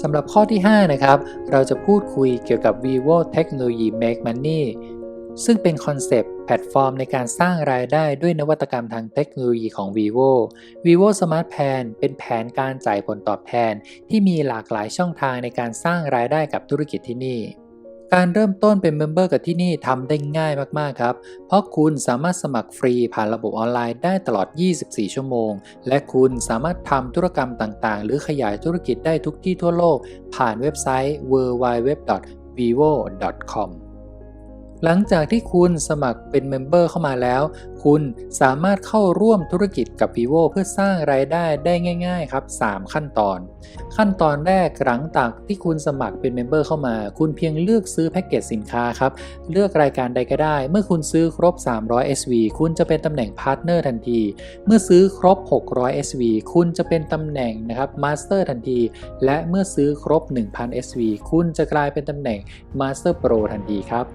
สำหรับข้อที่ 5 นะครับ เราจะพูดคุยเกี่ยวกับ vivo Technology Make Money ซึ่งเป็นคอนเซปต์แพลตฟอร์มในการสร้างรายได้ด้วยนวัตกรรมทางเทคโนโลยีของ vivo vivo smart plan เป็นแผนการจ่ายผลตอบแทน ที่มีหลากหลายช่องทางในการสร้างรายได้กับธุรกิจที่นี่ การเริ่มต้นเป็นเมมเบอร์กับที่นี่ทำได้ง่ายมากๆครับ เพราะคุณสามารถสมัครฟรีผ่านระบบออนไลน์ได้ตลอด 24 ชั่วโมง และคุณสามารถทำธุรกรรมต่างๆ หรือขยายธุรกิจได้ทุกที่ทั่วโลก ผ่านเว็บไซต์ www.vivo.com หลังจากที่คุณสมัครเป็นเมมเบอร์เข้ามาแล้ว คุณสามารถเข้าร่วมธุรกิจกับ vivo เพื่อสร้างรายได้ได้ง่าย ๆ ครับ 3 ขั้นตอน ขั้นตอนแรกหลังจากที่คุณสมัครเป็นเมมเบอร์เข้ามา คุณเพียงเลือกซื้อแพ็กเกจสินค้าครับ เลือกรายการใดก็ได้ เมื่อคุณซื้อครบ 300 SV คุณจะเป็นตำแหน่งพาร์ทเนอร์ทันที เมื่อซื้อครบ 600 SV คุณจะเป็นตำแหน่งนะครับมาสเตอร์ทันที และเมื่อซื้อครบ 1000 SV คุณจะกลายเป็นตำแหน่งมาสเตอร์โปรทันทีครับ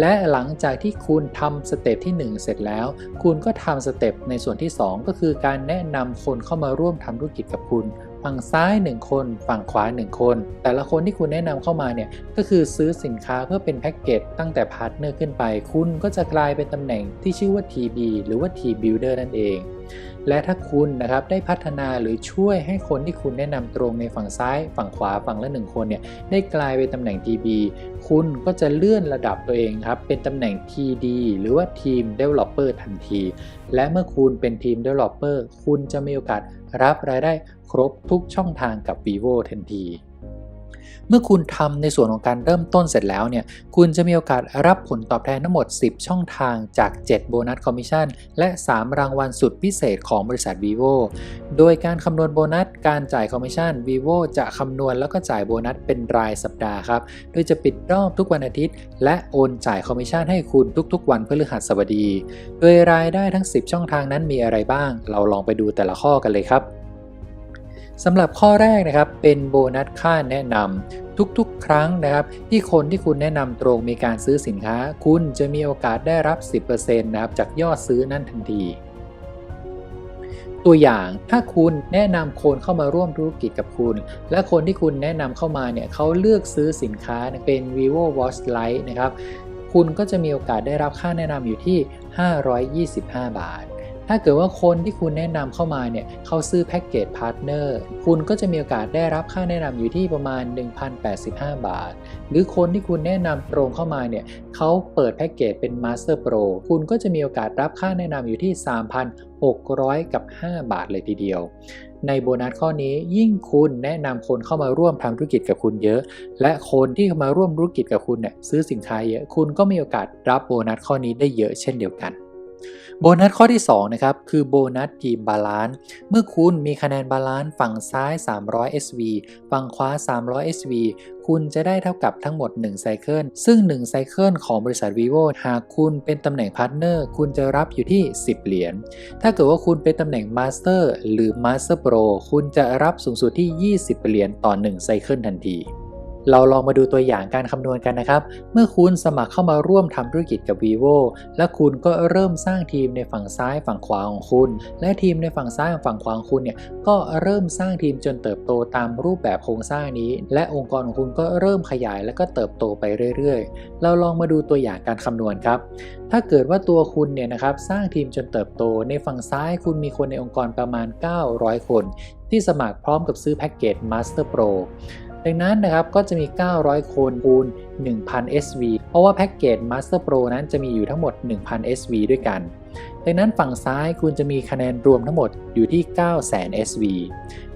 และหลังจากที่คุณทำสเต็ปที่ 1 เสร็จแล้ว คุณก็ทำสเต็ปในส่วนที่ 2 ก็คือการแนะนำคนเข้ามาร่วมทำธุรกิจกับคุณ ฝั่งซ้าย 1 คน ฝั่งขวา 1 คน แต่ละคนที่คุณแนะนำเข้ามาเนี่ยก็คือซื้อสินค้าเพื่อเป็นแพ็กเกจตั้งแต่พาร์ทเนอร์ขึ้นไป คุณก็จะกลายเป็นตำแหน่งที่ชื่อว่า TB หรือว่า T Builder นั่นเอง และถ้าคุณนะครับได้พัฒนาหรือช่วยให้คนที่คุณแนะนำตรงในฝั่งซ้าย ฝั่งขวาฝั่งละหนึ่งคนเนี่ยได้กลายเป็นตำแหน่ง TB คุณก็จะเลื่อนระดับตัวเองครับเป็นตำแหน่ง TD หรือว่าทีม Developer ทันที และเมื่อคุณเป็นทีม Developer คุณจะมีโอกาสรับรายได้คร บทุกช่องทางกับ vivo ทันที เมื่อคุณทำในส่วนของการเริ่มต้นเสร็จแล้วเนี่ย คุณจะมีโอกาสรับผลตอบแทนทั้งหมด 10 ช่องทางจาก 7 โบนัสคอมมิชชั่น และ 3 รางวัลสุดพิเศษของบริษัท vivo โดยการคำนวณโบนัส การจ่ายคอมมิชชั่น vivo จะคำนวณแล้วก็จ่ายโบนัสเป็นรายสัปดาห์ครับ โดยจะปิดรอบทุกวันอาทิตย์ และโอนจ่ายคอมมิชชั่นให้คุณทุกๆ วันพฤหัสบดี โดยรายได้ทั้ง 10 ช่องทางนั้นมีอะไรบ้าง เราลองไปดูแต่ละข้อกันเลยครับ สำหรับข้อแรกนะครับเป็นโบนัสค่าแนะนำทุกๆ ครั้งนะครับ ที่คนที่คุณแนะนำตรงมีการซื้อสินค้า คุณจะมีโอกาสได้รับ 10%นะครับจากยอดซื้อนั่นทันทีตัวอย่างถ้าคุณแนะนำคนเข้ามาร่วมธุรกิจกับคุณ และคนที่คุณแนะนำเข้ามาเนี่ยเขาเลือกซื้อสินค้าเป็น vivo watch lite นะครับ คุณก็จะมีโอกาสได้รับค่าแนะนำอยู่ที่ 525 บาท ถ้าเกิดว่าคนที่คุณแนะนำเข้ามาเนี่ยเขาซื้อแพ็กเกจพาร์ทเนอร์คุณก็จะมีโอกาสได้รับค่าแนะนำอยู่ที่ประมาณ 1,085 บาท หรือคนที่คุณแนะนำตรงเข้ามาเนี่ยเขาเปิดแพ็กเกจเป็น Master Pro คุณก็จะมีโอกาสรับค่าแนะนำอยู่ที่ 3,600 กับ 5 บาทเลยทีเดียว ในโบนัสข้อนี้ยิ่งคุณแนะนำคนเข้ามาร่วมทำธุรกิจกับคุณเยอะ และคนที่มาร่วมธุรกิจกับคุณเนี่ยซื้อสินค้าเยอะคุณก็มีโอกาสรับโบนัสข้อนี้ได้เยอะเช่นเดียวกัน โบนัสข้อที่2นะครับคือโบนัสทีมบาลานซ์เมื่อคุณมีคะแนนบาลานซ์ฝั่งซ้าย 300 SV ฝั่งขวา 300 SV คุณจะได้เท่ากับทั้งหมด1ไซเคิลซึ่ง1ไซเคิลของบริษัท vivo หากคุณเป็นตำแหน่งพาร์ทเนอร์คุณจะรับอยู่ที่ 10 เหรียญ ถ้าเกิดว่าคุณเป็นตำแหน่งมาสเตอร์หรือมาสเตอร์โปรคุณจะรับสูงสุดที่ 20 เหรียญต่อ1ไซเคิลทันที เราลองมาดูตัวอย่างการคำนวณกันนะครับ เมื่อคุณสมัครเข้ามาร่วมทำธุรกิจกับ vivo และคุณก็เริ่มสร้างทีมในฝั่งซ้ายฝั่งขวาของคุณ และทีมในฝั่งซ้ายฝั่งขวาของคุณเนี่ยก็เริ่มสร้างทีมจนเติบโตตามรูปแบบโครงสร้างนี้ และองค์กรของคุณก็เริ่มขยายและก็เติบโตไปเรื่อยๆ เราลองมาดูตัวอย่างการคำนวณครับ ถ้าเกิดว่าตัวคุณเนี่ยนะครับสร้างทีมจนเติบโต ในฝั่งซ้ายคุณมีคนในองค์กรประมาณ 900 คน ที่สมัครพร้อมกับซื้อแพ็กเกจ Master Pro ดังนั้นนะครับก็จะมี 900 คนคูณ 1,000 SV เพราะว่าแพ็กเกจ Master Pro นั้นจะมีอยู่ทั้งหมด 1,000 SV ด้วยกัน ดังนั้นฝั่งซ้ายคุณจะมีคะแนนรวมทั้งหมดอยู่ที่ 900,000 SV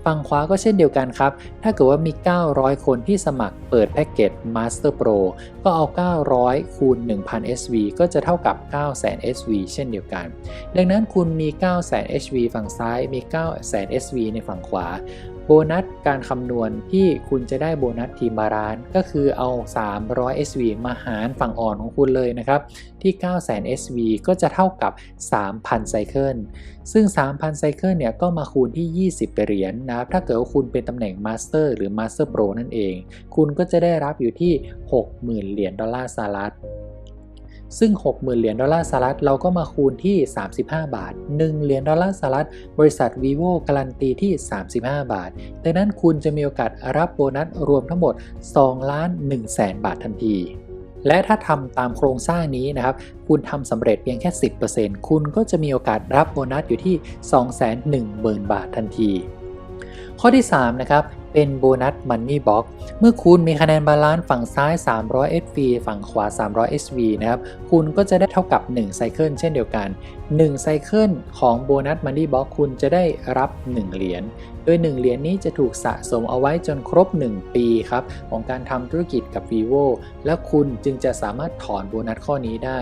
ฝั่งขวาก็เช่นเดียวกันครับ ถ้าเกิดว่ามี 900 คนที่สมัครเปิดแพ็กเกจ Master Pro ก็เอา 900 คูณ 1,000 SV ก็จะเท่ากับ 900,000 SV เช่นเดียวกัน ดังนั้นคุณมี 900,000 SV ฝั่งซ้าย มี 900,000 SV ในฝั่งขวา โบนัสการคำนวณที่คุณจะได้โบนัสทีมบาลานซ์ก็คือเอา 300 SV มาหารฝั่งอ่อนของคุณเลยนะครับ ที่ 900,000 SV ก็จะเท่ากับ 3,000 ไซเคิล ซึ่ง 3,000 ไซเคิลเนี่ยก็มาคูณที่ 20 เหรียญนนะครับ ถ้าเกิดว่าคุณเป็นตำแหน่งมาสเตอร์หรือมาสเตอร์โปรนั่นเอง คุณก็จะได้รับอยู่ที่ 60,000 เหรียญดอลลาร์สหรัฐ ซึ่ง 60,000 เหรียญดอลลาร์สหรัฐเราก็มาคูณที่ 35 บาท 1 เหรียญดอลลาร์สหรัฐบริษัท vivo การันตีที่ 35 บาท ดังนั้นคุณจะมีโอกาสรับโบนัสรวมทั้งหมด2ล้าน1แสนบาททันทีและถ้าทำตามโครงสร้างนี้นะครับ คุณทำสำเร็จเพียงแค่ 10%คุณก็จะมีโอกาสรับโบนัสอยู่ที่ 210,000 บาททันที ข้อที่ 3 นะครับ เป็นโบนัสมันนี่บ็อกเมื่อคุณมีคะแนนบาลานซ์ฝั่งซ้าย 300 SV ฝั่งขวา 300 SV นะครับ คุณก็จะได้เท่ากับ 1 ไซเคิลเช่นเดียวกัน 1 ไซเคิลของโบนัสมันนี่บ็อกคุณจะได้รับ 1 เหรียญ โดย 1 เหรียญนี้จะถูกสะสมเอาไว้จนครบ 1 ปีครับ ของการทำธุรกิจกับ vivo แล้วคุณจึงจะสามารถถอนโบนัสข้อนี้ได้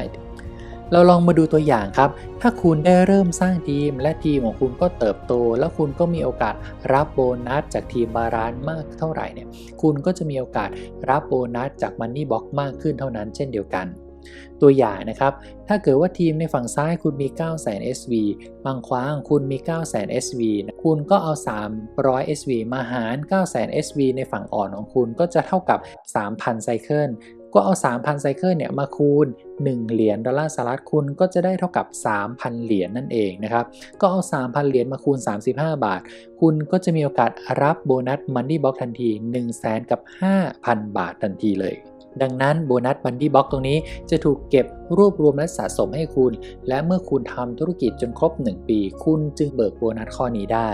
เราลองมาดูตัวอย่างครับ ถ้าคุณได้เริ่มสร้างทีม และทีมของคุณก็เติบโต แล้วคุณก็มีโอกาสรับโบนัสจากทีมบารานมากเท่าไหร่เนี่ย คุณก็จะมีโอกาสรับโบนัสจากมันนี่บ็อกมากขึ้นเท่านั้นเช่นเดียวกัน ตัวอย่างนะครับ ถ้าเกิดว่าทีมในฝั่งซ้ายคุณมี 900,000 SV ฝั่งขวาคุณมี 900,000 SV คุณก็เอา 300 SV มาหาร 900,000 SV ในฝั่งอ่อนของคุณก็จะเท่ากับ 3,000ไซเคิล ก็เอา 3,000 ไซเคิลเนี่ยมาคูณ 1 เหรียญดอลลาร์สหรัฐคุณก็จะได้เท่ากับ 3,000 เหรียญนั่นเองนะครับ ก็เอา 3,000 เหรียญมาคูณ 35 บาท คุณก็จะมีโอกาสรับโบนัสมันดี้บ็อกทันที 1 0 0 0 0แสนกับ5,000 บาททันทีเลยดังนั้นโบนัสมันดี้บ็อกตรงนี้จะถูกเก็บรวบรวมและสะสมให้คุณ และเมื่อคุณทำธุรกิจจนครบ 1 ปี คุณจึงเบิกโบนัสข้อนี้ได้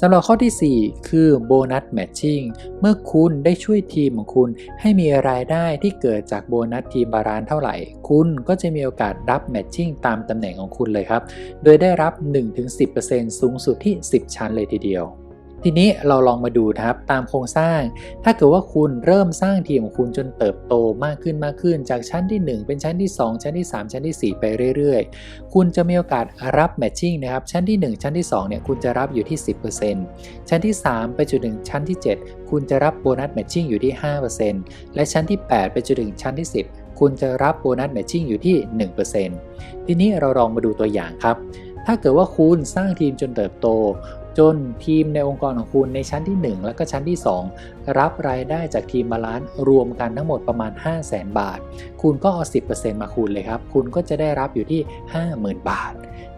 สำหรับข้อที่ 4 คือโบนัสแมทชิ่งเมื่อคุณได้ช่วยทีมของคุณให้มีรายได้ที่เกิดจากโบนัสทีมบารานเท่าไหร่ คุณก็จะมีโอกาสรับแมทชิ่งตามตำแหน่งของคุณเลยครับ โดยได้รับ 1-10%สูงสุดที่ 10 ชั้นเลยทีเดียว ทีนี้เราลองมาดูนะครับตามโครงสร้าง ถ้าเกิดว่าคุณเริ่มสร้างทีมของคุณจนเติบโตมากขึ้นมากขึ้น จากชั้นที่ 1 เป็นชั้นที่ 2 ชั้นที่ 3 ชั้นที่ 4 ไปเรื่อยๆ คุณจะมีโอกาสรับแมทชิ่งนะครับชั้นที่ 1 ชั้นที่2เนี่ยคุณจะรับอยู่ที่ 10%ชั้นที่ 3 ไปจนถึงชั้นที่ 7 คุณจะรับโบนัสแมทชิ่งอยู่ที่ 5%และชั้นที่ 8 ไปจนถึงชั้นที่ 10 คุณจะรับโบนัสแมทชิ่งอยู่ที่ 1%ทีนี้เราลองมาดูตัวอย่างครับถ้าเกิดว่าคุณสร้างทีมจนเติบโต จนทีมในองค์กรของคุณในชั้นที่ 1 และก็ชั้นที่ 2 รับรายได้จากทีมบาลานซ์รวมกันทั้งหมดประมาณ 5 0 0แสนบาท คุณก็เอา 10%มาคูณเลยครับ คุณก็จะได้รับอยู่ที่ 50,000 บาท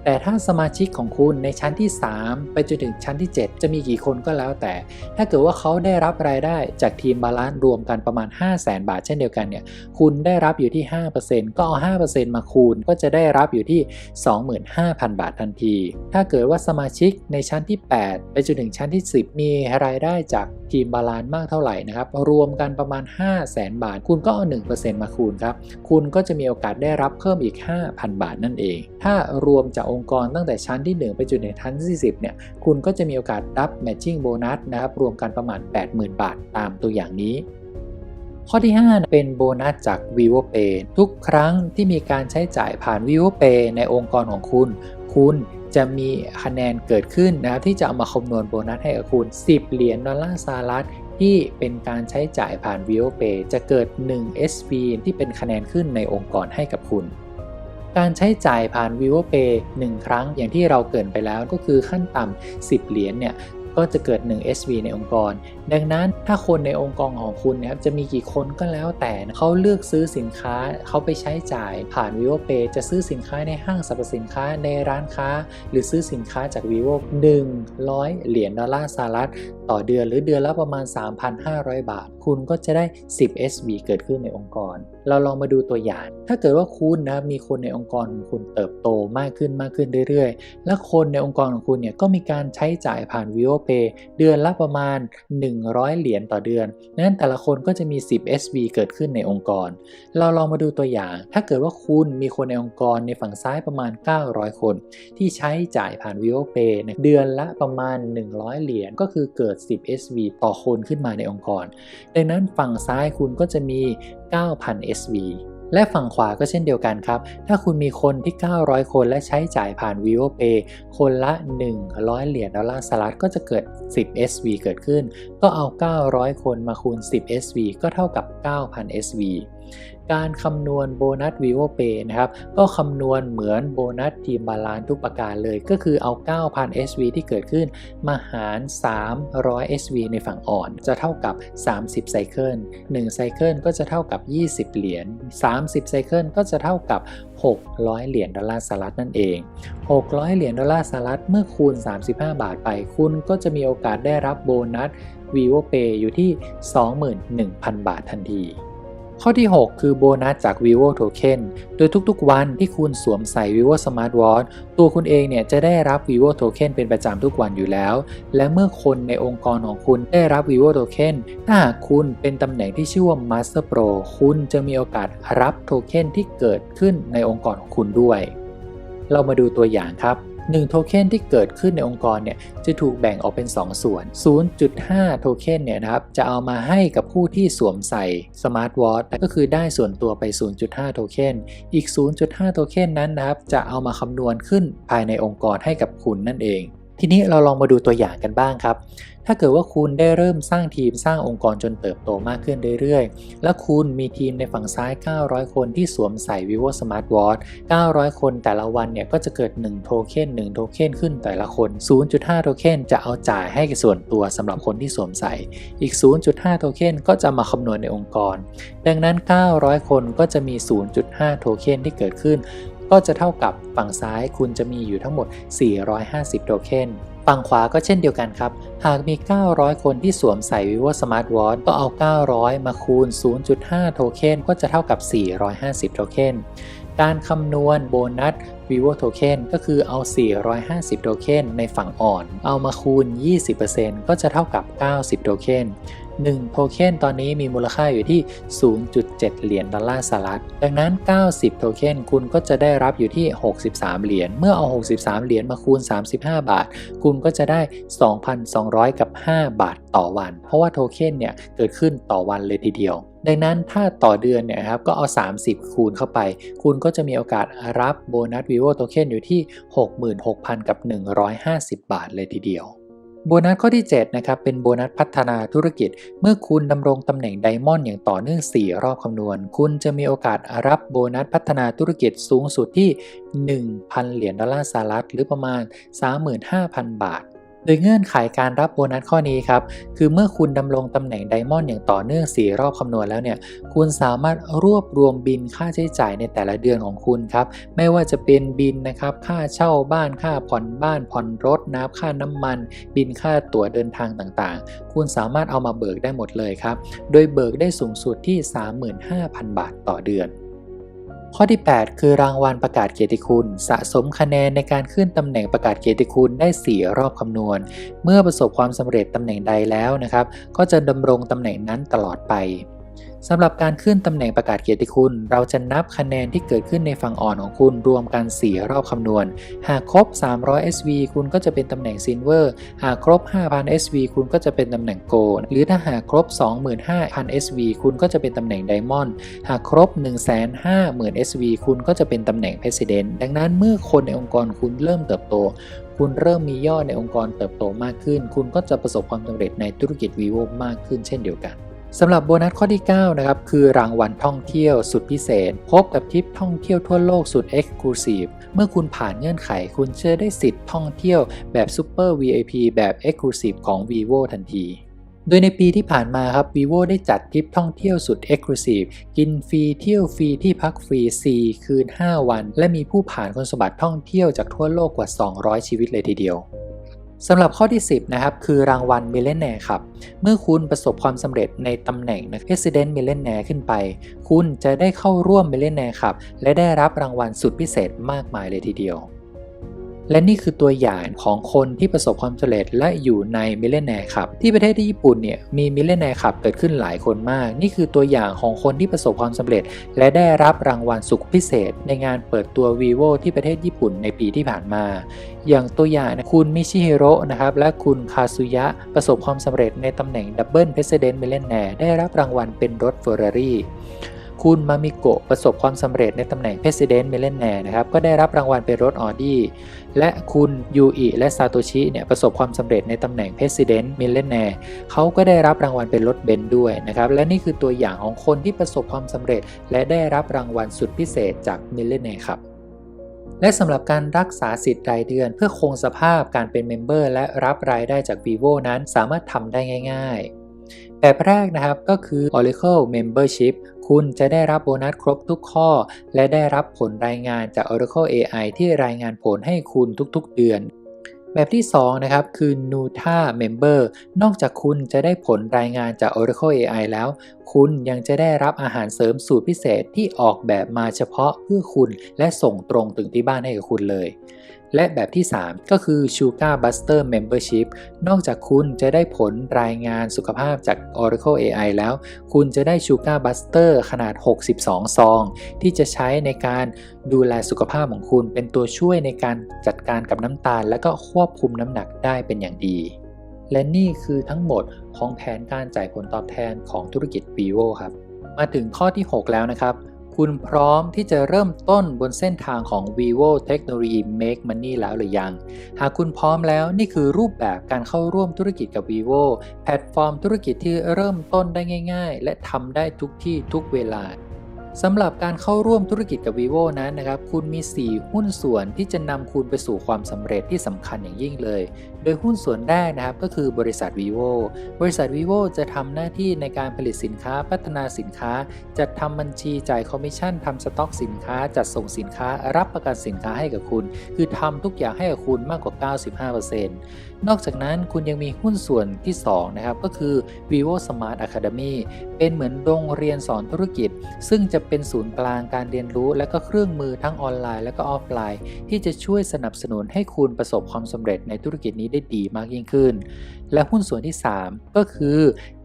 แต่ถ้าสมาชิกของคุณในชั้นที่ 3 ไปจนถึงชั้นที่ 7 จะมีกี่คนก็แล้วแต่ ถ้าเกิดว่าเขาได้รับรายได้จากทีมบาลานซ์รวมกันประมาณ 5 0 0แสนบาทเช่นเดียวกันเนี่ยคุณได้รับอยู่ที่ 5%ก็เอา 5%มาคูณก็จะได้รับอยู่ที่ 25,000 บาททันที ถ้าเกิดว่าสมาชิกในชั้นที่ 8 ไปจนถึงชั้นที่ 10 มีรายได้จากทีมบาลานซ์มากเท่าไหร่นะครับรวมกันประมาณ 5 0 0แสนบาท คุณก็เอา 1%มาคูณครับคุณก็จะมีโอกาสได้รับเพิ่มอีก 5,000 บาทนั่นเอง ถ้ารวมจากององค์กรตั้งแต่ชั้นที่ 1 ไปจนถึงชั้นที่10เนี่ยคุณก็จะมีโอกาสรับ matching bonus นะครับรวมกันประมาณ 80,000 บาทตามตัวอย่างนี้ข้อที่ 5 เป็นโบนัสจาก vivo pay ทุกครั้งที่มีการใช้จ่ายผ่าน vivo pay ในองค์กรของคุณ คุณจะมีคะแนนเกิดขึ้นนะที่จะเอามาคำนวณโบนัสให้กับคุณ 10 เหรียญดอลลาร์สหรัฐที่เป็นการใช้จ่ายผ่าน vivo pay จะเกิด 1 SV ที่เป็นคะแนนขึ้นในองค์กรให้กับคุณ การใช้จ่ายผ่าน vivo pay 1 ครั้งอย่างที่เราเกินไปแล้วก็คือขั้นต่ำ10 เหรียญเนี่ยก็จะเกิด 1 SV ในองค์กร ดังนั้นถ้าคนในองค์กรของคุณนะครับจะมีกี่คนก็แล้วแต่เขาเลือกซื้อสินค้าเขาไปใช้จ่ายผ่าน vivo pay จะซื้อสินค้าในห้างสรรพสินค้าในร้านค้า หรือซื้อสินค้าจาก vivo 100 เหรียญดอลลาร์สหรัฐ ต่อเดือนหรือเดือนละประมาณ 3,500 บาท คุณก็จะได้ 10 SV เกิดขึ้นในองค์กรเราลองมาดูตัวอย่าง ถ้าเกิดว่าคุณนะมีคนในองค์กรของคุณเติบโตมากขึ้นมากขึ้นเรื่อยๆ และคนในองค์กรของคุณเนี่ยก็มีการใช้จ่ายผ่าน v i o Pay เดือนละประมาณ 100 เหรียญต่อเดือน นั้นแต่ละคนก็จะมี 10 SV เกิดขึ้นในองค์กร เราลองมาดูตัวอย่าง ถ้าเกิดว่าคุณมีคนในองค์กรในฝั่งซ้ายประมาณ 900 คน ที่ใช้จ่ายผ่าน v i o Pay เดือนละประมาณ 100 เหรียญก็คือเกิด 10 SV ต่อคนขึ้นมาในองค์กร ดังนั้นฝั่งซ้ายคุณก็จะมี 9,000 SV และฝั่งขวาก็เช่นเดียวกันครับ ถ้าคุณมีคนที่ 900 คนและใช้จ่ายผ่าน vivo pay คนละ 100 เหรียญดอลลาร์สหรัฐก็จะเกิด 10 SV เกิดขึ้น ก็เอา 900 คนมาคูณ 10 SV ก็เท่ากับ 9,000 SV การคำนวณโบนัส vivo pay นะครับก็คำนวณเหมือนโบนัสทีมบาลานทุกประการเลย ก็คือเอา 9,000 SV ที่เกิดขึ้นมาหาร 300 SV ในฝั่งอ่อน จะเท่ากับ 30ไซเคิล1ไซเคิลก็จะเท่ากับ 20 เหรียญ30ไซเคิลก็จะเท่ากับ 600 เหรียญดอลลาร์สหรัฐนั่นเอง 600 เหรียญดอลลาร์สหรัฐเมื่อคูณ 35 บาทไป คุณก็จะมีโอกาสได้รับโบนัส vivo pay อยู่ที่ 21,000 บาททันที ข้อที่ 6 คือโบนัสจาก vivo token โดยทุกๆ วันที่คุณสวมใส่ vivo smart watch ตัวคุณเองเนี่ยจะได้รับ vivo token เป็นประจำทุกวันอยู่แล้ว และเมื่อคนในองค์กรของคุณได้รับ vivo token ถ้าหากคุณเป็นตำแหน่งที่ชื่อว่า master pro คุณจะมีโอกาสรับโทเค็นที่เกิดขึ้นในองค์กรของคุณด้วย เรามาดูตัวอย่างครับ 1โทเค็นที่เกิดขึ้นในองค์กรเนี่ยจะถูกแบ่งออกเป็น 2 ส่วน 0.5 โทเค็นเนี่ยนะครับจะเอามาให้กับผู้ที่สวมใส่สมาร์ทวอทก็คือได้ส่วนตัวไป 0.5 โทเค็นอีก 0.5 โทเค็นนั้นนะครับจะเอามาคำนวณขึ้นภายในองค์กรให้กับคุณนั่นเอง ทีนี้เราลองมาดูตัวอย่างกันบ้างครับ ถ้าเกิดว่าคุณได้เริ่มสร้างทีมสร้างองค์กรจนเติบโตมากขึ้นเรื่อยๆ และคุณมีทีมในฝั่งซ้าย 900 คนที่สวมใส่ vivo smart watch 900 คนแต่ละวันเนี่ยก็จะเกิด 1 โทเค็น1โทเค็นขึ้นแต่ละคน 0.5 โทเค็นจะเอาจ่ายให้ส่วนตัวสำหรับคนที่สวมใส่ อีก 0.5 โทเค็นก็จะมาคำนวณในองค์กร ดังนั้น 900 คนก็จะมี 0.5 โทเค็นที่เกิดขึ้น ก็จะเท่ากับฝั่งซ้ายคุณจะมีอยู่ทั้งหมด 450 โทเค็นฝั่งขวาก็เช่นเดียวกันครับ หากมี 900 คนที่สวมใส่ vivo smart watch ก็เอา 900 มาคูณ 0.5 โทเค็นก็จะเท่ากับ 450 โทเค็นการคำนวณโบนัส vivo token ก็คือเอา 450 โทเค็นในฝั่งอ่อน เอามาคูณ 20%ก็จะเท่ากับ 90 โทเค็น 1 โทเค็นตอนนี้มีมูลค่าอยู่ที่ 0.7 เหรียญดอลลาร์สหรัฐ ดังนั้น 90 โทเค็นคุณก็จะได้รับอยู่ที่ 63 เหรียญ เมื่อเอา 63 เหรียญมาคูณ 35 บาท คุณก็จะได้ 2,200 กับ 5 บาทต่อวัน เพราะว่าโทเค็นเนี่ยเกิดขึ้นต่อวันเลยทีเดียวดังนั้นถ้าต่อเดือนเนี่ยครับก็เอา 30 คูณเข้าไป คุณก็จะมีโอกาสรับโบนัส vivo token อยู่ที่ 66,000 กับ 150 บาทเลยทีเดียว โบนัสข้อที่ 7 นะครับ เป็นโบนัสพัฒนาธุรกิจ เมื่อคุณดำรงตำแหน่งไดมอนด์อย่างต่อเนื่อง 4 รอบคำนวณ คุณจะมีโอกาสรับโบนัสพัฒนาธุรกิจสูงสุดที่ 1,000 เหรียญดอลลาร์สหรัฐหรือประมาณ 35,000 บาท โดยเงื่อนไขการรับโบนัสข้อนี้ครับ คือเมื่อคุณดำรงตำแหน่งไดมอนด์อย่างต่อเนื่อง 4 รอบคำนวณแล้วเนี่ย คุณสามารถรวบรวมบินค่าใช้จ่ายในแต่ละเดือนของคุณครับ ไม่ว่าจะเป็นบินนะครับ ค่าเช่าบ้าน ค่าผ่อนบ้าน ผ่อนรถน้ำค่าน้ำมัน บินค่าตั๋วเดินทางต่างๆ คุณสามารถเอามาเบิกได้หมดเลยครับ โดยเบิกได้สูงสุดที่ 35,000 บาทต่อเดือน ข้อที่ 8 คือรางวัลประกาศเกียรติคุณ สะสมคะแนนในการขึ้นตำแหน่งประกาศเกียรติคุณได้ 4 รอบคำนวณ เมื่อประสบความสำเร็จตำแหน่งใดแล้วนะครับ ก็จะดำรงตำแหน่งนั้นตลอดไป สำหรับการขึ้นตำแหน่งประกาศเกียรติคุณ เราจะนับคะแนนที่เกิดขึ้นในฝั่งอ่อนของคุณรวมกัน 4 รอบคำนวณ หากครบ 300 SV คุณก็จะเป็นตำแหน่ง Silver หากครบ 5,000 SV คุณก็จะเป็นตำแหน่ง Gold หรือถ้าหากครบ 25,000 SV คุณก็จะเป็นตำแหน่ง Diamond หากครบ 150,000 SV คุณก็จะเป็นตำแหน่ง President ดังนั้นเมื่อคนในองค์กรคุณเริ่มเติบโตคุณเริ่มมียอดในองค์กรเติบโตมากขึ้น คุณก็จะประสบความสำเร็จในธุรกิจ vivo มากขึ้นเช่นเดียวกัน สำหรับโบนัสข้อที่ 9 นะครับ คือรางวัลท่องเที่ยวสุดพิเศษ พบกับทริปท่องเที่ยวทั่วโลกสุด Exclusive เมื่อคุณผ่านเงื่อนไข คุณจะได้สิทธิ์ท่องเที่ยวแบบ Super VIP แบบ Exclusive ของ vivo ทันที โดยในปีที่ผ่านมาครับ vivo ได้จัดทริปท่องเที่ยวสุด Exclusive กินฟรีเที่ยวฟรีที่พักฟรี 4 คืน 5 วัน และมีผู้ผ่านคุณสมบัติท่องเที่ยวจากทั่วโลกกว่า 200 ชีวิตเลยทีเดียว สำหรับข้อที่ 10นะครับคือรางวัล Millionaire ครับ เมื่อคุณประสบความสำเร็จในตำแหน่ง President Millionaire ขึ้นไป คุณจะได้เข้าร่วม Millionaire ครับ และได้รับรางวัลสุดพิเศษมากมายเลยทีเดียว และนี่คือตัวอย่างของคนที่ประสบความสำเร็จและอยู่ในมิเลเนียครับที่ประเทศที่ญี่ปุ่นเนี่ยมีมิเลเนียครับเกิดขึ้นหลายคนมาก นี่คือตัวอย่างของคนที่ประสบความสำเร็จ และได้รับรางวัลสุขพิเศษ ในงานเปิดตัว vivo ที่ประเทศญี่ปุ่นในปีที่ผ่านมา อย่างตัวอย่างคุณมิชิเฮโร่นะครับและคุณคาซุยะประสบความสำเร็จในตำแหน่งดับเบิลเพรสเดนต์มิเลเนียได้รับรางวัลเป็นรถเฟอร์รารี่ คุณมามิโกะประสบความสำเร็จในตำแหน่ง President Millionaire นะครับก็ได้รับรางวัลเป็นรถ Audi และคุณยูอิและซาโตชิเนี่ยประสบความสำเร็จในตำแหน่ง President Millionaire เขาก็ได้รับรางวัลเป็นรถเบนซ์ด้วยนะครับและนี่คือตัวอย่างของคนที่ประสบความสำเร็จ และได้รับรางวัลสุดพิเศษจาก Millionaire ครับและสำหรับการรักษาสิทธิ์รายเดือนเพื่อคงสภาพการเป็นเมมเบอร์และรับรายได้จาก vivo นั้นสามารถทำได้ง่าย ๆ แบบแรกนะครับก็คือ Oracle Membership คุณจะได้รับโบนัสครบทุกข้อ และได้รับผลรายงานจาก Oracle AI ที่รายงานผลให้คุณทุกๆเดือน แบบที่ 2 นะครับ คือ Nuta Member นอกจากคุณจะได้ผลรายงานจาก Oracle AI แล้ว คุณยังจะได้รับอาหารเสริมสูตรพิเศษที่ออกแบบมาเฉพาะเพื่อคุณ และส่งตรงถึงที่บ้านให้กับคุณเลย และแบบที่ 3 ก็คือ Sugar Buster Membership นอกจากคุณจะได้ผลรายงานสุขภาพจาก Oracle AI แล้ว คุณจะได้ Sugar Buster ขนาด 62 ซอง ที่จะใช้ในการดูแลสุขภาพของคุณ เป็นตัวช่วยในการจัดการกับน้ำตาล และก็ควบคุมน้ำหนักได้เป็นอย่างดี และนี่คือทั้งหมดของแผนการจ่ายผลตอบแทนของธุรกิจ vivo ครับ มาถึงข้อที่ 6 แล้วนะครับ คุณพร้อมที่จะเริ่มต้นบนเส้นทางของ vivo เทคโนโลยี make money แล้วหรือยัง หากคุณพร้อมแล้วนี่คือรูปแบบการเข้าร่วมธุรกิจกับ vivo แพลตฟอร์มธุรกิจที่เริ่มต้นได้ง่าย ๆ และทำได้ทุกที่ทุกเวลาสำหรับการเข้าร่วมธุรกิจกับ vivo นั้นนะครับ คุณมี 4 หุ้นส่วนที่จะนำคุณไปสู่ความสำเร็จที่สำคัญอย่างยิ่งเลยโดยหุ้นส่วนแรกนะครับก็คือบริษัท vivo บริษัท vivo จะทำหน้าที่ในการผลิตสินค้าพัฒนาสินค้า จัดทำบัญชีจ่ายคอมมิชชั่นทำสต็อกสินค้า จัดส่งสินค้า รับประกันสินค้าให้กับคุณ คือทำทุกอย่างให้กับคุณมากกว่า 95%นอกจากนั้นคุณยังมีหุ้นส่วนที่ 2 นะครับ ก็คือ vivo smart academy เป็นเหมือนโรงเรียนสอนธุรกิจ ซึ่งจะเป็นศูนย์กลางการเรียนรู้ และก็เครื่องมือทั้งออนไลน์ และก็ออฟไลน์ ที่จะช่วยสนับสนุนให้คุณประสบความสำเร็จในธุรกิจนี้ได้ดีมากยิ่งขึ้น และหุ้นส่วนที่ 3 ก็คือ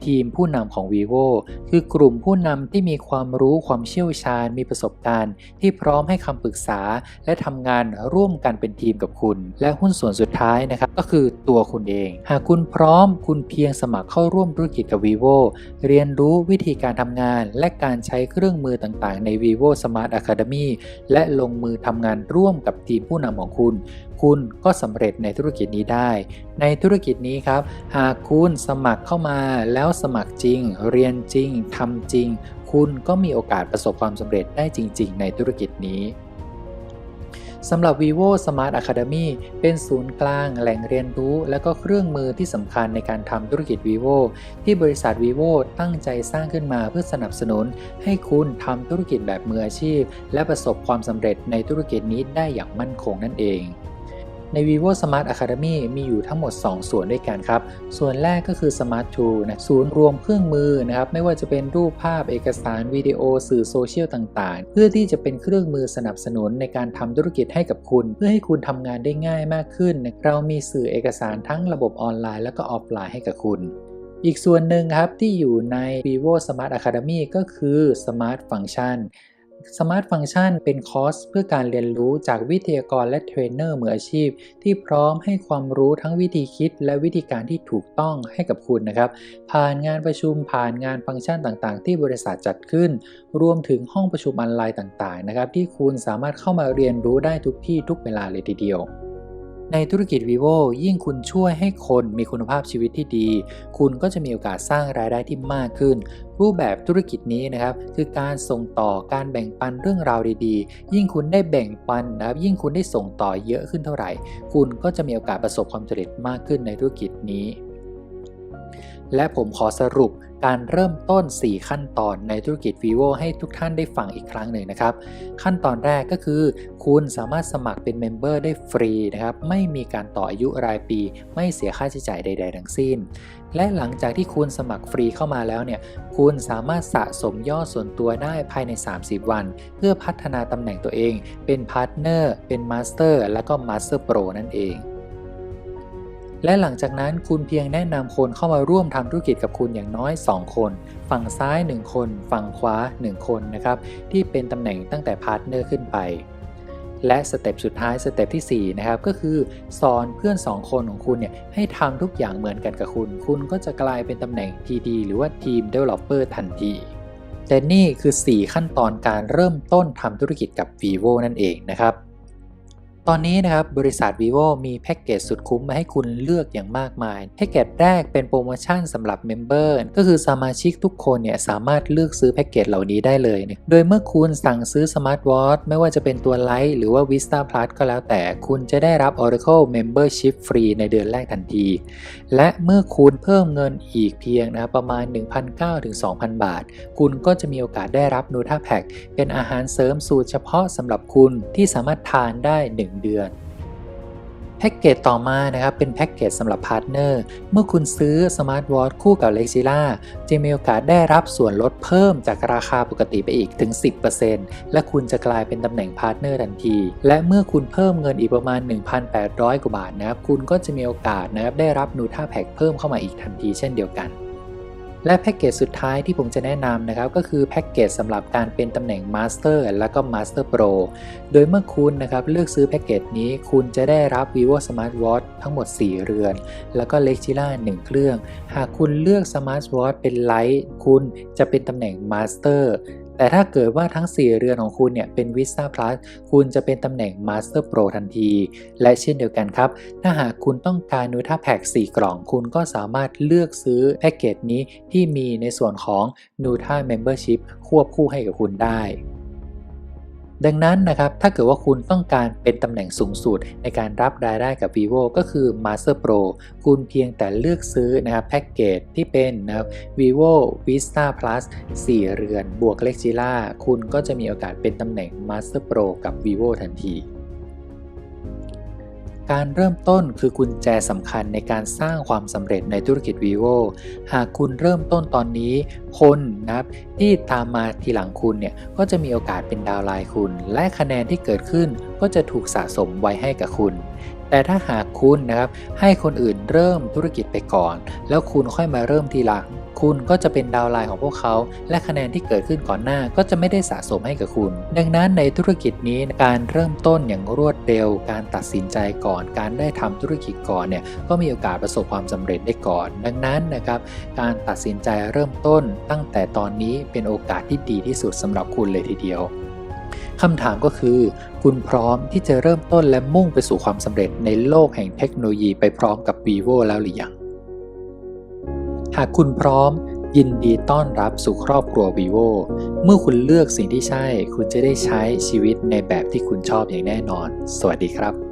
ทีมผู้นำของ vivo คือกลุ่มผู้นำที่มีความรู้ความเชี่ยวชาญมีประสบการณ์ ที่พร้อมให้คำปรึกษา และทำงานร่วมกันเป็นทีมกับคุณ และหุ้นส่วนสุดท้ายนะครับก็คือตัวคุณเอง หากคุณพร้อมคุณเพียงสมัครเข้าร่วมธุรกิจกับ vivo เรียนรู้วิธีการทำงาน และการใช้เครื่องมือต่างๆ ใน vivo smart academy และลงมือทำงานร่วมกับทีมผู้นำของคุณ คุณก็สำเร็จในธุรกิจนี้ได้ ในธุรกิจนี้ครับ หากคุณสมัครเข้ามาแล้วสมัครจริง เรียนจริงทำจริง คุณก็มีโอกาสประสบความสำเร็จได้จริง ๆ ในธุรกิจนี้สำหรับ vivo smart academy เป็นศูนย์กลางแหล่งเรียนรู้ และก็เครื่องมือที่สำคัญในการทำธุรกิจ vivo ที่บริษัท vivo ตั้งใจสร้างขึ้นมาเพื่อสนับสนุน ให้คุณทำธุรกิจแบบมืออาชีพ และประสบความสำเร็จในธุรกิจนี้ได้อย่างมั่นคงนั่นเอง ใน vivo smart academy มีอยู่ทั้งหมด 2 ส่วนด้วยกันครับ ส่วนแรกก็คือ smart tool นะศูนย์รวมเครื่องมือนะครับ ไม่ว่าจะเป็นรูปภาพเอกสารวิดีโอสื่อโซเชียลต่างๆ เพื่อที่จะเป็นเครื่องมือสนับสนุนในการทำธุรกิจให้กับคุณ เพื่อให้คุณทำงานได้ง่ายมากขึ้นนะเรามีสื่อเอกสารทั้งระบบออนไลน์และก็ออฟไลน์ให้กับคุณอีกส่วนหนึ่งครับที่อยู่ใน vivo smart academy ก็คือ smart function Smart Function เป็นคอร์สเพื่อการเรียนรู้จากวิทยากรและเทรนเนอร์มืออาชีพ ที่พร้อมให้ความรู้ทั้งวิธีคิด และวิธีการที่ถูกต้องให้กับคุณนะครับ ผ่านงานประชุมผ่านงานฟังก์ชันต่างๆ ที่บริษัทจัดขึ้น รวมถึงห้องประชุมออนไลน์ต่างๆนะครับที่คุณสามารถเข้ามาเรียนรู้ได้ทุกที่ทุกเวลาเลยทีเดียว ในธุรกิจ vivo ยิ่งคุณช่วยให้คนมีคุณภาพชีวิตที่ดี คุณก็จะมีโอกาสสร้างรายได้ที่มากขึ้น รูปแบบธุรกิจนี้นะครับคือการส่งต่อการแบ่งปันเรื่องราวดีๆ ยิ่งคุณได้แบ่งปันนะครับยิ่งคุณได้ส่งต่อเยอะขึ้นเท่าไหร่ คุณก็จะมีโอกาสประสบความสำเร็จมากขึ้นในธุรกิจนี้ และผมขอสรุปการเริ่มต้น 4 ขั้นตอนในธุรกิจ vivo ให้ทุกท่านได้ฟังอีกครั้งหนึ่งนะครับ ขั้นตอนแรกก็คือ คุณสามารถสมัครเป็นเมมเบอร์ได้ฟรีนะครับไม่มีการต่ออายุรายปี ไม่เสียค่าใช้จ่ายใด ๆ ทั้งสิ้น และหลังจากที่คุณสมัครฟรีเข้ามาแล้วเนี่ยคุณสามารถสะสมยอดส่วนตัวได้ภายใน 30 วัน เพื่อพัฒนาตำแหน่งตัวเอง เป็นพาร์ทเนอร์เป็นมาสเตอร์และก็มาสเตอร์โปรนั่นเอง และหลังจากนั้นคุณเพียงแนะนำคนเข้ามาร่วมทำธุรกิจกับคุณอย่างน้อย 2 คน ฝั่งซ้าย 1 คน ฝั่งขวา 1 คนนะครับที่เป็นตำแหน่งตั้งแต่พาร์ทเนอร์ขึ้นไป และสเต็ปสุดท้ายสเต็ปที่4นะครับก็คือสอนเพื่อน 2 คนของคุณเนี่ยให้ทำทุกอย่างเหมือนกันกับคุณ คุณก็จะกลายเป็นตำแหน่ง TD หรือว่า Team Developer ทันทีแต่นี่คือ 4 ขั้นตอนการเริ่มต้นทำธุรกิจกับ vivo นั่นเองนะครับ ตอนนี้นะครับบริษัท vivo มีแพ็กเกจสุดคุ้มมาให้คุณเลือกอย่างมากมายแพ็กเกจแรกเป็นโปรโมชั่นสำหรับเมมเบอร์ก็คือสมาชิกทุกคนเนี่ยสามารถเลือกซื้อแพ็กเกจเหล่านี้ได้เลย โดยเมื่อคุณสั่งซื้อสมาร์ทวอทไม่ว่าจะเป็นตัว Lite หรือว่า Vista Plus ก็แล้วแต่คุณจะได้รับ Oracle Membership ฟรีในเดือนแรกทันที และเมื่อคุณเพิ่มเงินอีกเพียงนะประมาณ 1,900ถึง2,000 บาท คุณก็จะมีโอกาสได้รับนูท่าแพ็กเป็นอาหารเสริมสูตรเฉพาะสำหรับคุณที่สามารถทานได้1เดือนแพ็กเกจต่อมานะครับเป็นแพ็กเกจสำหรับพาร์ทเนอร์เมื่อคุณซื้อสมาร์ทวอทคู่กับ l e x i l a จะมีโอกาสได้รับส่วนลดเพิ่มจากราคาปกติไปอีกถึง 10%และคุณจะกลายเป็นตำแหน่งพาร์ทเนอร์ทันที และเมื่อคุณเพิ่มเงินอีกประมาณ 1,800 กว่าบาทนะครับคุณก็จะมีโอกาสนะครับได้รับนูท่าแพ็กเพิ่มเข้ามาอีกทันทีเช่นเดียวกัน และแพ็กเกจสุดท้ายที่ผมจะแนะนำนะครับก็คือแพ็กเกจสำหรับการเป็นตำแหน่ง Master และก็ Master Pro โดยเมื่อคุณนะครับเลือกซื้อแพ็กเกจนี้คุณจะได้รับ vivo smart watch ทั้งหมด 4 เรือน แล้วก็ Lexila 1 เครื่อง หากคุณเลือก smart watch เป็น Lite คุณจะเป็นตำแหน่ง Master แต่ถ้าเกิดว่าทั้ง 4 เรือนของคุณเนี่ยเป็นวิซ่าพลัสคุณจะเป็นตำแหน่ง Master Pro ทันที และเช่นเดียวกันครับ ถ้าหากคุณต้องการนูท่าแพ็ก4 กล่อง คุณก็สามารถเลือกซื้อแพ็กเกจนี้ที่มีในส่วนของนูท่า Membership ควบคู่ให้กับคุณได้ ดังนั้นนะครับถ้าเกิดว่าคุณต้องการเป็นตำแหน่งสูงสุดในการรับรายได้กับ vivo ก็คือ Master Pro คุณเพียงแต่เลือกซื้อนะครับแพ็กเกจที่เป็นนะครับ vivo vista plus 4 เรือนบวก lexila คุณก็จะมีโอกาสเป็นตำแหน่ง Master Pro กับ vivo ทันที การเริ่มต้นคือกุญแจสำคัญในการสร้างความสำเร็จในธุรกิจ vivo หากคุณเริ่มต้นตอนนี้ คนนะครับที่ตามมาทีหลังคุณเนี่ยก็จะมีโอกาสเป็นดาวไลน์คุณ และคะแนนที่เกิดขึ้นก็จะถูกสะสมไว้ให้กับคุณ แต่ถ้าหากคุณนะครับให้คนอื่นเริ่มธุรกิจไปก่อน แล้วคุณค่อยมาเริ่มทีหลัง คุณก็จะเป็นดาวไลน์ของพวกเขา และคะแนนที่เกิดขึ้นก่อนหน้าก็จะไม่ได้สะสมให้กับคุณ ดังนั้นในธุรกิจนี้การเริ่มต้นอย่างรวดเร็ว การตัดสินใจก่อน การได้ทำธุรกิจก่อนเนี่ยก็มีโอกาสประสบความสำเร็จได้ก่อน ดังนั้นนะครับการตัดสินใจเริ่มต้นตั้งแต่ตอนนี้เป็นโอกาสที่ดีที่สุดสำหรับคุณเลยทีเดียว คำถามก็คือ คุณพร้อมที่จะเริ่มต้นและมุ่งไปสู่ความสำเร็จในโลกแห่งเทคโนโลยีไปพร้อมกับ vivo แล้วหรือยัง หากคุณพร้อมยินดีต้อนรับสู่ครอบครัว vivo เมื่อคุณเลือกสิ่งที่ใช่ คุณจะได้ใช้ชีวิตในแบบที่คุณชอบอย่างแน่นอน สวัสดีครับ